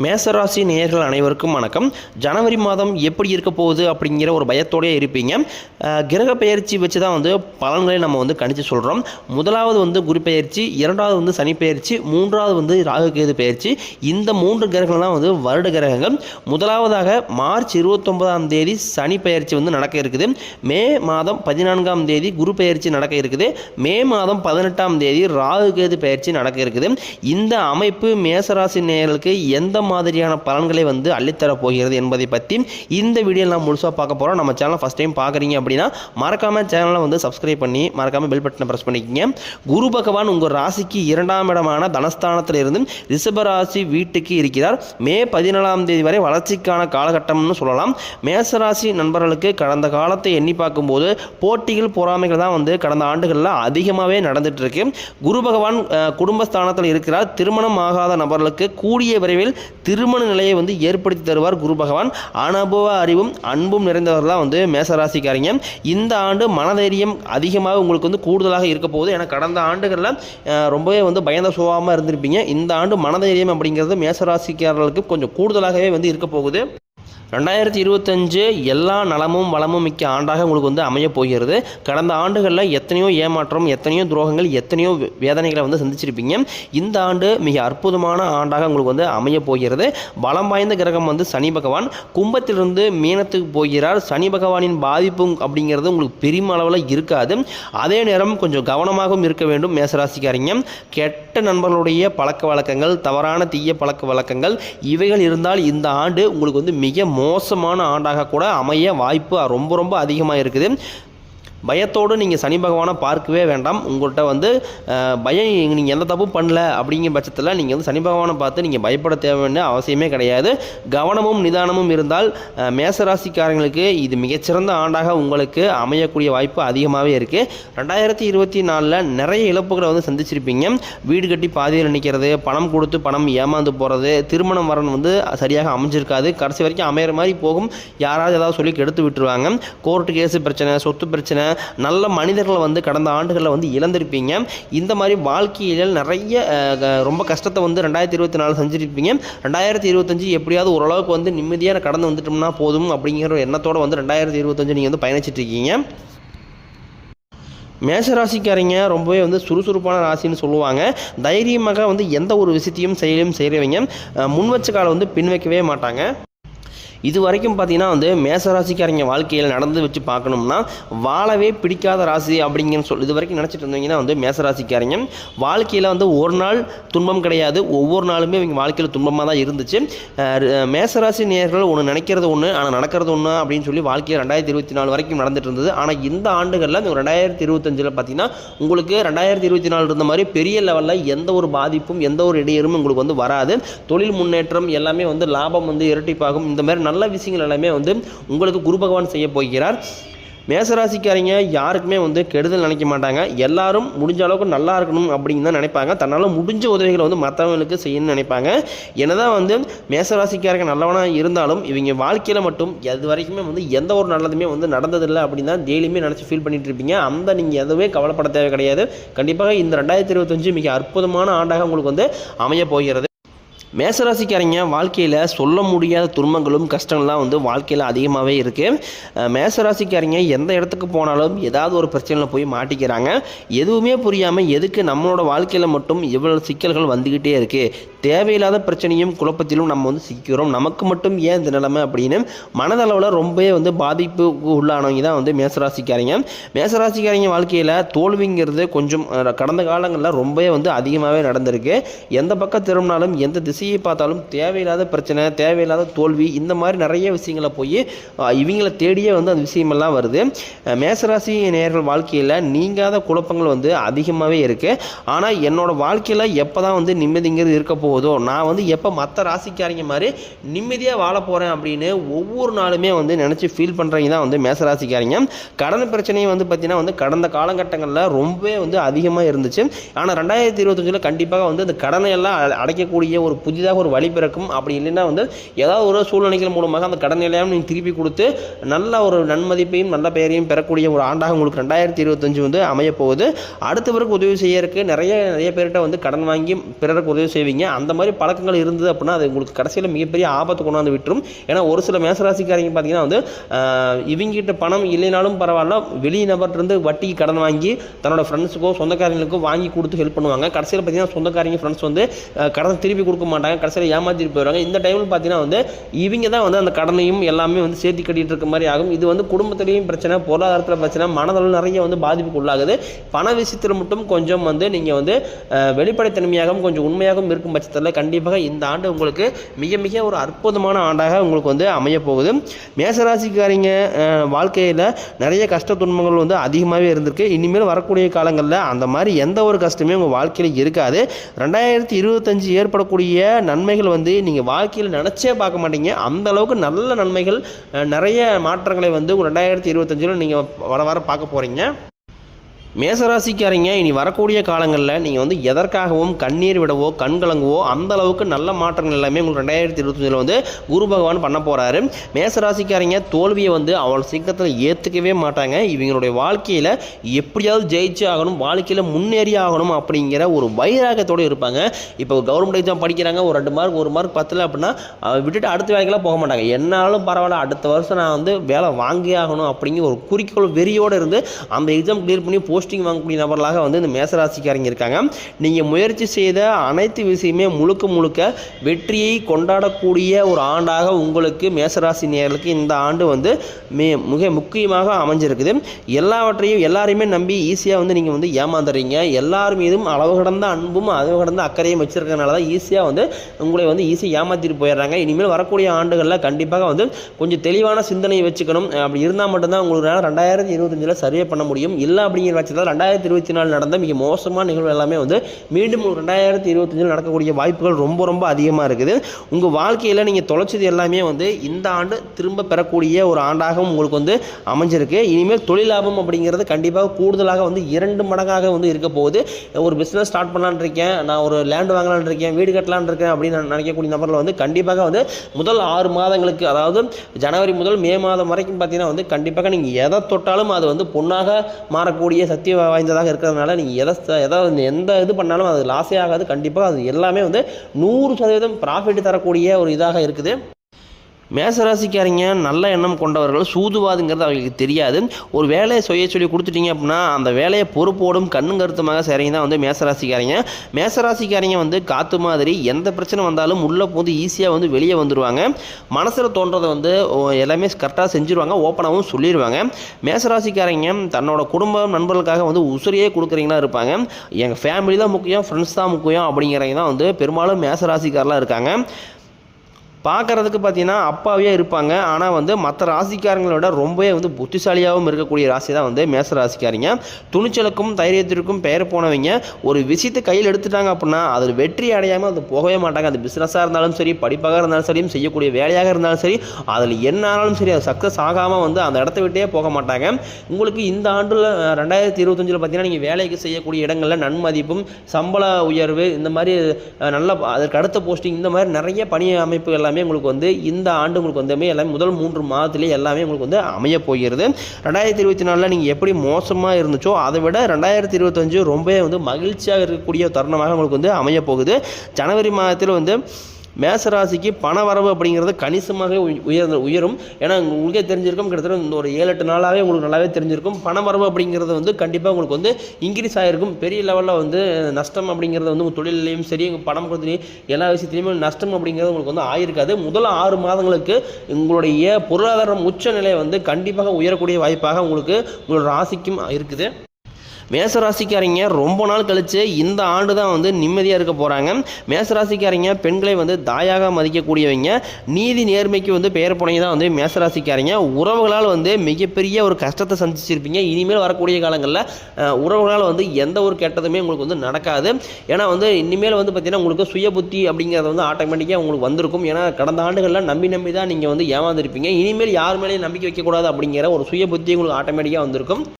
மேசராசி நேயர்கள் அனைவருக்கும் வணக்கம். ஜனவரி மாதம் எப்படி இருக்க போகுது அப்படிங்கிற ஒரு பயத்தோடயே இருப்பீங்க. கிரக பெயர்ச்சி வச்சு தான் வந்து பலன்களை நம்ம வந்து கணித்து சொல்கிறோம் முதலாவது வந்து குரு பெயர்ச்சி இரண்டாவது வந்து சனி பெயர்ச்சி மூன்றாவது வந்து ராகு கேது பெயர்ச்சி. இந்த மூன்று கிரகங்கள் தான் வந்து வருட கிரகங்கள். முதலாவதாக மார்ச் இருபத்தொன்பதாம் தேதி சனி பெயர்ச்சி வந்து நடக்க இருக்குது. மே மாதம் பதினான்காம் தேதி குரு பெயர்ச்சி நடக்க இருக்குது. மே மாதம் பதினெட்டாம் தேதி ராகு கேது பெயர்ச்சி நடக்க இருக்குது. இந்த அமைப்பு மேசராசி நேயர்களுக்கு எந்த மாதிரியான பலன்களை வந்து அள்ளித்தர போகிறது என்பதை பற்றி இந்த வீடியோ நான் முழுசாக பார்க்க போகிறோம் நம்ம சேனல் ஃபஸ்ட் டைம் பார்க்குறீங்க அப்படின்னா மறக்காமல் சேனலை வந்து சப்ஸ்கிரைப் பண்ணி மறக்காமல் பெல் பட்டனை ப்ரெஸ் பண்ணிக்கங்க. குரு பகவான் உங்கள் ராசிக்கு இரண்டாம் இடமான தனஸ்தானத்தில் இருந்து ரிஷபராசி வீட்டுக்கு இருக்கிறார். மே பதினேழாம் தேதி வரை வளர்ச்சிக்கான காலகட்டம்னு சொல்லலாம். மேசராசி நண்பர்களுக்கு கடந்த காலத்தை எண்ணி பார்க்கும்போது போட்டிகள் பொறாமைகள் தான் வந்து கடந்த ஆண்டுகளில் அதிகமாகவே நடந்துட்டு இருக்கு. குரு பகவான் குடும்பஸ்தானத்தில் இருக்கிறார். திருமணம் ஆகாத நபர்களுக்கு கூடிய விரைவில் திருமண நிலையை வந்து ஏற்படுத்தி தருவார் குரு பகவான். அனுபவ அறிவும் அன்பும் நிறைந்தவர் தான் வந்து மேசராசிக்காரங்க. இந்த ஆண்டு மனதைரியம் அதிகமாக உங்களுக்கு வந்து கூடுதலாக இருக்க போகுது. ஏன்னா கடந்த ஆண்டுகளில் ரொம்பவே வந்து பயந்த சுபாவமாக இருந்திருப்பீங்க. இந்த ஆண்டு மனதைரியம் அப்படிங்கிறது மேசராசிக்காரர்களுக்கு கொஞ்சம் கூடுதலாகவே வந்து இருக்க போகுது. ரெண்டாயிரத்தி இருபத்தஞ்சு எல்லா நலமும் வளமும் மிக்க ஆண்டாக உங்களுக்கு வந்து அமைய போகிறது. கடந்த ஆண்டுகளில் எத்தனையோ ஏமாற்றம் எத்தனையோ துரோகங்கள் எத்தனையோ வேதனைகளை வந்து சந்திச்சிருப்பீங்க. இந்த ஆண்டு மிக அற்புதமான ஆண்டாக உங்களுக்கு வந்து அமையப் போகிறது. பலம் வாய்ந்த கிரகம் வந்து சனி பகவான். கும்பத்திலிருந்து மீனத்துக்கு போகிறார். சனி பகவானின் பாதிப்பும் அப்படிங்கிறது உங்களுக்கு பெரிய அளவில் இருக்காது. அதே நேரம் கொஞ்சம் கவனமாகவும் இருக்க வேண்டும் மேசராசிக்காரங்க. கெட்ட நண்பர்களுடைய பழக்க வழக்கங்கள் தவறான தீய பழக்க வழக்கங்கள் இவைகள் இருந்தால் இந்த ஆண்டு உங்களுக்கு வந்து மிக மோசமான ஆண்டாக கூட அமைய வாய்ப்பு ரொம்ப ரொம்ப அதிகமாக இருக்குது பயத்தோடு நீங்கள் சனி பகவானை பார்க்கவே வேண்டாம். உங்கள்கிட்ட வந்து பயம் நீங்கள் எந்த தப்பும் பண்ணல அப்படிங்கிற பட்சத்தில் நீங்கள் வந்து சனி பகவானை பார்த்து நீங்கள் பயப்பட தேவைன்னு அவசியமே கிடையாது. கவனமும் நிதானமும் இருந்தால் மேசராசிக்காரங்களுக்கு இது மிகச்சிறந்த ஆண்டாக உங்களுக்கு அமையக்கூடிய வாய்ப்பு அதிகமாகவே இருக்குது ரெண்டாயிரத்தி இருபத்தி நாலில் நிறைய இழப்புகளை வந்து சந்திச்சிருப்பீங்க. வீடு கட்டி பாதியில் நிற்கிறது பணம் கொடுத்து பணம் ஏமாந்து போகிறது திருமணம் வரன் வந்து சரியாக அமைஞ்சிருக்காது. கடைசி வரைக்கும் அமையிற மாதிரி போகும். யாராவது ஏதாவது சொல்லி கெடுத்து விட்டுருவாங்க. கோர்ட்டு கேஸு பிரச்சனை சொத்து பிரச்சனை நல்ல மனிதர்களை வந்து கடந்த ஆண்டுகளில் வந்து இழந்திருப்பீங்க. இந்த மாதிரி வாழ்க்கையில் நிறைய க- ரொம்ப கஷ்டத்தை வந்து ரெண்டாயிரத்தி இருபத்தி நாலு செஞ்சுருப்பீங்க ரெண்டாயிரத்தி இருபத்தஞ்சு எப்படியாவது ஓரளவுக்கு வந்து நிம்மதியாக கடந்து வந்துட்டோம்னா போதும் அப்படிங்கிற ஒரு வந்து ரெண்டாயிரத்தி இருபத்தஞ்சு நீங்கள் வந்து பயணிச்சிட்டு இருக்கீங்க மேஷராசிக்காரங்க ரொம்பவே வந்து சுறுசுறுப்பான ராசின்னு சொல்லுவாங்க. தைரியமாக வந்து எந்த ஒரு விஷயத்தையும் செயலையும் செய்கிறவங்க முன் வச்ச காலை வந்து பின் வைக்கவே மாட்டாங்க. இது வரைக்கும் பார்த்தீங்கன்னா வந்து மேசராசிக்காரங்க வாழ்க்கையில் நடந்து வச்சு பார்க்கணும்னா வாழவே பிடிக்காத ராசி அப்படிங்கன்னு சொல்லி இது வரைக்கும் நினச்சிட்டு இருந்தீங்கன்னா வந்து மேசராசிக்காரங்க. வாழ்க்கையில் வந்து ஒரு நாள் துன்பம் கிடையாது. ஒவ்வொரு நாளுமே இவங்க வாழ்க்கையில் துன்பமாக தான் இருந்துச்சு. மேசராசி நேயர்கள் ஒன்று நினைக்கிறது ஒன்று ஆனால் நடக்கிறது ஒன்று அப்படின்னு சொல்லி வாழ்க்கையில் ரெண்டாயிரத்தி இருபத்தி நாலு வரைக்கும் நடந்துட்டு இருந்தது. ஆனால் இந்த ஆண்டுகளில் இந்த ரெண்டாயிரத்தி இருபத்தஞ்சில் பார்த்தீங்கன்னா உங்களுக்கு ரெண்டாயிரத்தி இருபத்தி நாலு இருந்த மாதிரி பெரிய லெவலில் எந்த ஒரு பாதிப்பும் எந்த ஒரு இடையூறும் உங்களுக்கு வந்து வராது. தொழில் முன்னேற்றம் எல்லாமே வந்து லாபம் வந்து இரட்டிப்பாகும். இந்த மாதிரி நல்ல விஷயங்கள் எல்லாமே வந்து உங்களுக்கு குரு பகவான் செய்ய போகிறார். மேசராசிக்காரங்க யாருக்குமே வந்து கெடுதல் நினைக்க மாட்டாங்க. எல்லாரும் முடிஞ்ச அளவுக்கு நல்லா இருக்கணும் அப்படின்னு தான் நினைப்பாங்க. தன்னால் முடிஞ்ச உதவிகளை வந்து மற்றவங்களுக்கு செய்யணும்னு நினைப்பாங்க. என்னதான் வந்து மேசராசிக்காரங்க நல்லவனாக இருந்தாலும் இவங்க வாழ்க்கையில் மட்டும் எது வரைக்குமே வந்து எந்த ஒரு நல்லதுமே வந்து நடந்ததில்லை அப்படின்னு தான் டெய்லியுமே நினச்சி ஃபீல் பண்ணிட்டு இருப்பீங்க. அந்த நீங்கள் எதுவுமே கவலைப்பட தேவை கிடையாது. கண்டிப்பாக இந்த ரெண்டாயிரத்தி இருபத்தஞ்சு மிக அற்புதமான ஆண்டாக உங்களுக்கு வந்து அமைய போகிறது. மேசராசிக்காரங்க வாழ்க்கையில் சொல்ல முடியாத துன்பங்களும் கஷ்டங்கள்லாம் வந்து வாழ்க்கையில் அதிகமாகவே இருக்குது மேசராசிக்காரங்க எந்த இடத்துக்கு போனாலும் ஏதாவது ஒரு பிரச்சனையில் போய் மாட்டிக்கிறாங்க. எதுவுமே புரியாமல் எதுக்கு நம்மளோட வாழ்க்கையில் மட்டும் இவ்வளோ சிக்கல்கள் வந்துக்கிட்டே இருக்குது தேவையில்லாத பிரச்சனையும் குழப்பத்திலும் நம்ம வந்து சிக்கிறோம் நமக்கு மட்டும் ஏன் இந்த நிலைமை அப்படின்னு மனதளவில் ரொம்பவே வந்து பாதிப்புக்கு உள்ளானவங்க தான் வந்து மேசராசிக்காரங்க. மேசராசிக்காரங்க வாழ்க்கையில் தோல்விங்கிறது கொஞ்சம் கடந்த காலங்களில் ரொம்பவே வந்து அதிகமாகவே நடந்திருக்கு. எந்த பக்கம் திரும்பினாலும் எந்த திசை திசையை பார்த்தாலும் தேவையில்லாத பிரச்சனை தேவையில்லாத தோல்வி இந்த மாதிரி நிறைய விஷயங்களை போய் இவங்களை தேடியே வந்து அந்த விஷயமெல்லாம் வருது. மேசராசி நேயர்கள் வாழ்க்கையில் நீங்காத குழப்பங்கள் வந்து அதிகமாகவே இருக்குது ஆனால் என்னோடய வாழ்க்கையில் எப்போ தான் வந்து நிம்மதிங்கிறது இருக்க போகுதோ நான் வந்து எப்போ மற்ற ராசிக்காரங்க மாதிரி நிம்மதியாக வாழ போகிறேன் அப்படின்னு ஒவ்வொரு நாளுமே வந்து நினச்சி ஃபீல் பண்ணுறவங்க தான் வந்து மேசராசிக்காரங்க. கடன் பிரச்சனையும் வந்து பார்த்திங்கன்னா வந்து கடந்த காலகட்டங்களில் ரொம்பவே வந்து அதிகமாக இருந்துச்சு. ஆனால் ரெண்டாயிரத்தி இருபத்தஞ்சில் கண்டிப்பாக வந்து அந்த கடனை எல்லாம் அடைக்கக்கூடிய ஒரு புதிதாக ஒரு வழி பிறக்கும். அப்படி இல்லைன்னா வந்து ஏதாவது ஒரு சூழ்நிலைகள் மூலமாக அந்த கடன் நிலையம் நீங்கள் திருப்பி கொடுத்து நல்ல ஒரு நன்மதிப்பையும் நல்ல பெயரையும் பெறக்கூடிய ஒரு ஆண்டாக உங்களுக்கு ரெண்டாயிரத்தி இருபத்தஞ்சு வந்து அமையப்போகுது. அடுத்தவருக்கு உதவி செய்யறதுக்கு நிறைய நிறைய பேர்கிட்ட வந்து கடன் வாங்கி பிறருக்கு உதவி செய்வீங்க. அந்த மாதிரி பழக்கங்கள் இருந்தது அப்படின்னா அது உங்களுக்கு கடைசியில் மிகப்பெரிய ஆபத்து கொண்டாந்து விட்டுரும். ஏன்னா ஒரு சில மேசராசிக்காரங்க பார்த்தீங்கன்னா வந்து இவங்ககிட்ட பணம் இல்லைனாலும் பரவாயில்ல. வெளி நபர்கிட்ட வட்டிக்கு கடன் வாங்கி தன்னோட ஃப்ரெண்ட்ஸுக்கோ சொந்தக்காரங்களுக்கோ வாங்கி கொடுத்து ஹெல்ப் பண்ணுவாங்க. கடைசியில் பார்த்தீங்கன்னா சொந்தக்காரங்க ஃப்ரெண்ட்ஸ் வந்து கடன் திருப்பி கொடுக்க மாட்டாங்க. கடைசியில் ஏமாற்றிட்டு போயிடுவாங்க. இந்த டைமில் பார்த்தீங்கன்னா வந்து இவங்க தான் வந்து அந்த கடனையும் எல்லாமே வந்து சேர்த்து கட்டிகிட்டு இருக்க மாதிரி ஆகும். இது வந்து குடும்பத்துலேயும் பிரச்சனை பொருளாதாரத்தில் பிரச்சனை மனதளவில் நிறைய வந்து பாதிப்புக்கு உள்ளாகுது. பண விஷயத்தில் மட்டும் கொஞ்சம் வந்து நீங்கள் வந்து வெளிப்படைத்தன்மையாகவும் கொஞ்சம் உண்மையாகவும் இருக்கும் பட்சத்தில் கண்டிப்பாக இந்த ஆண்டு உங்களுக்கு மிக மிக ஒரு அற்புதமான ஆண்டாக உங்களுக்கு வந்து அமைய போகுது. மேசராசிக்காரிங்க வாழ்க்கையில் நிறைய கஷ்ட துன்பங்கள் வந்து அதிகமாகவே இருந்திருக்கு. இனிமேல் வரக்கூடிய காலங்களில் அந்த மாதிரி எந்த ஒரு கஷ்டமே உங்கள் வாழ்க்கையில் இருக்காது. ரெண்டாயிரத்தி இருபத்தஞ்சு ஏற்படக்கூடிய நன்மைகள் வந்து நீங்கள் வாழ்க்கையில் நினச்சே பார்க்க மாட்டீங்க. அந்த அளவுக்கு நல்ல நன்மைகள் நிறைய மாற்றங்களை வந்து ரெண்டாயிரத்தி இருபத்தஞ்சில் நீங்கள் வர வர பார்க்க போகிறீங்க மேசராசிக்காரங்க இனி வரக்கூடிய காலங்களில் நீங்கள் வந்து எதற்காகவும் கண்ணீர் விடவோ கண் கலங்கவோ அந்த அளவுக்கு நல்ல மாற்றங்கள் எல்லாமே உங்களுக்கு ரெண்டாயிரத்தி இருபத்தஞ்சில் வந்து குரு பகவான் பண்ண போகிறாரு மேசராசிக்காரங்க தோல்வியை வந்து அவ்வளோ சீக்கிரத்தில் ஏற்றுக்கவே மாட்டாங்க. இவங்களுடைய வாழ்க்கையில் எப்படியாவது ஜெயிச்சு ஆகணும் வாழ்க்கையில் முன்னேறி ஆகணும் அப்படிங்கிற ஒரு வைராகத்தோடு இருப்பாங்க. இப்போ கவர்மெண்ட் எக்ஸாம் படிக்கிறாங்க ஒரு ரெண்டு மார்க் ஒரு மார்க் பத்தல அப்படின்னா விட்டுட்டு அடுத்த வேலைக்கெல்லாம் போக மாட்டாங்க. என்னாலும் பரவாயில்ல அடுத்த வருஷம் நான் வந்து வேலை வாங்கி ஆகணும் அப்படிங்கிற ஒரு குறிக்கோள் வெறியோடு இருந்து அந்த எக்ஸாம் கிளியர் பண்ணி போஸ்டிங் வாங்கக்கூடிய நபர்களாக வந்து இந்த மேசராசிக்காரங்க இருக்காங்க. நீங்கள் முயற்சி செய்த அனைத்து விஷயமே முழுக்க முழுக்க வெற்றியை கொண்டாடக்கூடிய ஒரு ஆண்டாக உங்களுக்கு மேசராசி நேர்களுக்கு இந்த ஆண்டு வந்து மே மிக முக்கியமாக அமைஞ்சிருக்குது. எல்லாவற்றையும் எல்லாரையுமே நம்பி ஈஸியாக வந்து நீங்கள் வந்து ஏமாந்துடுறீங்க எல்லார் மீதும் அளவு கடந்த அன்பும் அளவு கடந்த அக்கறையும் வச்சுருக்கனால தான் ஈஸியாக வந்து உங்களை வந்து ஈஸியாக ஏமாற்றிட்டு போயிடுறாங்க. இனிமேல் வரக்கூடிய ஆண்டுகளில் கண்டிப்பாக வந்து கொஞ்சம் தெளிவான சிந்தனையை வச்சுக்கணும். அப்படி இருந்தால் மட்டும்தான் உங்களுக்கு ரெண்டாயிரத்தி இருபத்தஞ்சில் சர்வே பண்ண முடியும். இல்லை அப்படிங்கிற பட்சத்தில் ரெண்டாயிரத்தி இருபத்தி நாலு நடந்த மிக மோசமான நிகழ்வு எல்லாமே வந்து மீண்டும் ரெண்டாயிரத்தி இருபத்தஞ்சில் நடக்கக்கூடிய வாய்ப்புகள் ரொம்ப ரொம்ப அதிகமாக இருக்குது. உங்கள் வாழ்க்கையில் நீங்கள் தொலைச்சது எல்லாமே வந்து இந்த ஆண்டு திரும்ப பெறக்கூடிய ஒரு ஆண்டாகவும் உங்களுக்கு வந்து அமைஞ்சிருக்கு. இனிமேல் தொழில் லாபம் அப்படிங்கிறது கண்டிப்பாக கூடுதலாக வந்து இரண்டு மடங்காக வந்து இருக்க போகுது. ஒரு பிஸ்னஸ் ஸ்டார்ட் பண்ணலான்னு இருக்கேன். நான் ஒரு லேண்ட் வாங்கலான் இருக்கேன். வீடு கட்டலான் இருக்கேன் அப்படின்னு நான் நினைக்கக்கூடிய நபரில் வந்து கண்டிப்பாக வந்து முதல் ஆறு மாதங்களுக்கு அதாவது ஜனவரி முதல் மே மாதம் வரைக்கும் பார்த்தீங்கன்னா வந்து கண்டிப்பாக நீங்கள் எதை தொட்டாலும் அது வந்து பொண்ணாக மாறக்கூடிய சக்தி வாய்ந்ததாக இருக்கிறதுனால நீங்கள் எதை எதாவது எந்த இது பண்ணாலும் அது லாஸே ஆகாது. கண்டிப்பாக அது எல்லாமே வந்து நூறு சதவீதம் ப்ராஃபிட் தரக்கூடிய ஒரு இதாக இருக்குது. மேசராசிக்காரங்க நல்ல எண்ணம் கொண்டவர்கள் சூதுவாதுங்கிறது அவங்களுக்கு தெரியாது. ஒரு வேலையை செய்ய சொல்லி கொடுத்துட்டீங்க அப்படின்னா அந்த வேலையை பொறுப்போடும் கண்ணும் கருத்துமாக செய்கிறீங்க தான் வந்து மேசராசிக்காரங்க. மேசராசிக்காரங்க வந்து காற்று மாதிரி எந்த பிரச்சனை வந்தாலும் உள்ளே போது ஈஸியாக வந்து வெளியே வந்துடுவாங்க மனசில் தோன்றதை வந்து எல்லாமே கரெக்டாக செஞ்சுருவாங்க ஓப்பனாகவும் சொல்லிடுவாங்க மேசராசிக்காரங்க தன்னோட குடும்பம் நண்பர்களுக்காக வந்து உசுரையே கொடுக்குறீங்களா இருப்பாங்க. எங்கள் ஃபேமிலி தான் முக்கியம் ஃப்ரெண்ட்ஸ் தான் முக்கியம் அப்படிங்கிறவங்க தான் வந்து பெரும்பாலும் மேசராசிக்காரெலாம் இருக்காங்க. பார்க்குறதுக்கு பார்த்தீங்கன்னா அப்பாவே இருப்பாங்க. ஆனால் வந்து மற்ற ராசிக்காரங்களோட ரொம்பவே வந்து புத்திசாலியாகவும் இருக்கக்கூடிய ராசி தான் வந்து மேச ராசிக்காரங்க. துணிச்சலுக்கும் தைரியத்திற்கும் பெயர் போனவங்க. ஒரு விஷயத்தை கையில் எடுத்துட்டாங்க அப்படின்னா அதில் வெற்றி அடையாமல் அது போகவே மாட்டாங்க. அது பிஸ்னஸாக இருந்தாலும் சரி படிப்பாக இருந்தாலும் சரி செய்யக்கூடிய வேலையாக இருந்தாலும் சரி அதில் என்ன ஆனாலும் சரி அது சக்ஸஸ் ஆகாமல் வந்து அந்த இடத்த விட்டே போக மாட்டாங்க. உங்களுக்கு இந்த ஆண்டில் ரெண்டாயிரத்தி இருபத்தஞ்சில் பார்த்தீங்கன்னா நீங்கள் வேலைக்கு செய்யக்கூடிய இடங்களில் நன்மதிப்பும் சம்பள உயர்வு இந்த மாதிரி நல்ல அதற்கு அடுத்த போஸ்டிங் இந்த மாதிரி நிறைய பணி அமைப்புகள் எல்லாமே உங்களுக்கு வந்து இந்த ஆண்டு உங்களுக்கு வந்து எல்லாமே முதல் மூன்று மாதத்துலேயே எல்லாமே உங்களுக்கு வந்து அமைய போகிறது. ரெண்டாயிரத்தி இருபத்தி நாலில் நீங்கள் எப்படி மோசமாக இருந்துச்சோ அதை விட ரெண்டாயிரத்தி இருபத்தஞ்சு ரொம்பவே வந்து மகிழ்ச்சியாக இருக்கக்கூடிய தருணமாக உங்களுக்கு வந்து அமைய போகுது. ஜனவரி மாதத்தில் வந்து மேசராசிக்கு பண வரவு அப்படிங்கிறது கணிசமாகவே உயர் உயர்ந்த உயரும். ஏன்னா உங்களுக்கே தெரிஞ்சிருக்கும் கிட்டத்தட்ட இந்த ஒரு ஏழு எட்டு நாளாகவே உங்களுக்கு நல்லாவே தெரிஞ்சிருக்கும். பண வரவு அப்படிங்கிறது வந்து கண்டிப்பாக உங்களுக்கு வந்து இன்க்ரீஸ் ஆகிருக்கும் பெரிய லெவலில் வந்து நஷ்டம் அப்படிங்கிறது வந்து உங்கள் தொழிலையும் சரி உங்கள் பணம் கொடுத்துலையும் எல்லா விஷயத்துலையுமே நஷ்டம் அப்படிங்கிறது உங்களுக்கு வந்து ஆயிருக்காது. முதல் ஆறு மாதங்களுக்கு உங்களுடைய பொருளாதாரம் உச்ச நிலை வந்து கண்டிப்பாக உயரக்கூடிய வாய்ப்பாக உங்களுக்கு உங்களோட ராசிக்கும் இருக்குது. மேசராசிக்காரங்க ரொம்ப நாள் கழித்து இந்த ஆண்டு தான் வந்து நிம்மதியாக இருக்க போகிறாங்க மேசராசிக்காரங்க பெண்களை வந்து தாயாக மதிக்கக்கூடியவங்க. நீதி நேர்மைக்கு வந்து பெயர் போனவங்க தான் வந்து மேசராசிக்காரங்க. உறவுகளால் வந்து மிகப்பெரிய ஒரு கஷ்டத்தை சந்திச்சிருப்பீங்க. இனிமேல் வரக்கூடிய காலங்களில் உறவுகளால் வந்து எந்த ஒரு கெட்டதுமே உங்களுக்கு வந்து நடக்காது. ஏன்னா வந்து இனிமேல் வந்து பார்த்திங்கன்னா உங்களுக்கு சுய புத்தி அப்படிங்கிறது வந்து ஆட்டோமேட்டிக்காக உங்களுக்கு வந்திருக்கும். ஏன்னா கடந்த ஆண்டுகளில் நம்பி நம்பி தான் நீங்கள் வந்து ஏமாந்துருப்பீங்க. இனிமேல் யார் மேலேயும் நம்பிக்கை வைக்கக்கூடாது அப்படிங்கிற ஒரு சுய புத்தி உங்களுக்கு ஆட்டோமேட்டிக்காக வந்திருக்கும்.